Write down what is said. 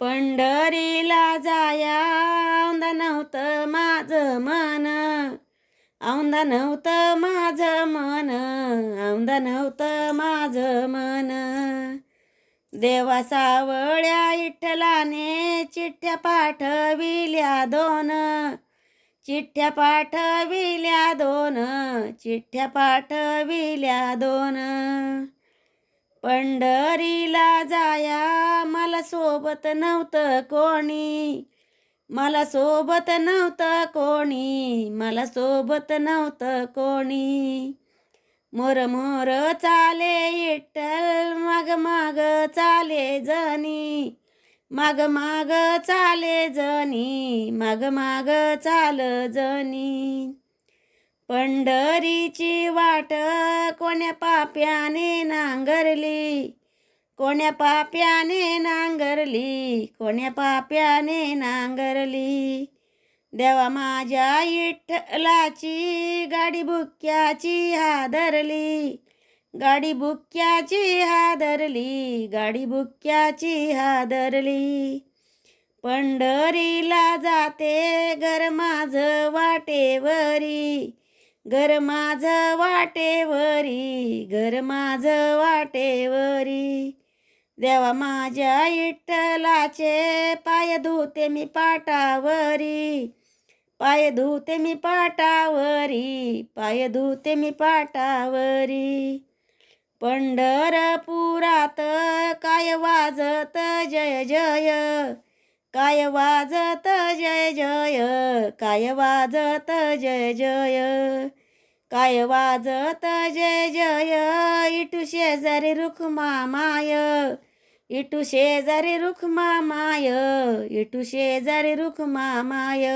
पंढरीला जाया औंदा नव्हतं माझं मन. औंदा नव्हतं माझं मन औंदा नव्हतं माझं मन. देवा सावळ्या इठ्ठलाने चिठ्ठ्या पाठविल्या दोन. चिठ्ठ्या पाठविल्या दोन चिठ्ठ्या पाठविल्या दोन. पंढरीला जाया मला सोबत नव्हतं कोणी. मला सोबत नव्हतं कोणी. मला सोबत नव्हतं कोणी. मोर मोर चाले इट्टल माग माग चाले जनी. माग माग चाले जनी माग माग चाल जनी. पंढरीची वाट कोण्या पाप्याने नांगरली? कोण्या पाप्याने नांगरली? कोण्या पाप्याने नांगरली? देवा माझ्या इठलाची गाडी बुक्याची हादरली. गाडी बुक्याची हादरली गाडी बुक्याची हादरली. पंढरीला जाते घर माझं वाटेवरी. घर माझं वाटेवरी घर माझं वाटेवरी. देवा माझ्या विठ्ठलाचे पाय धुते मी पाटावरी पाय धुते मी पाटावरी पाय धुते मी पाटावरी. पंढरपुरात काय वाजत जय जय काय वाजत जय जय काय वाजत जय जय. काय वाजत जय जय इटू शेजारी रुखमा माय इटू शेजारी रुखमा माय इटू शेजारी रुखमा माय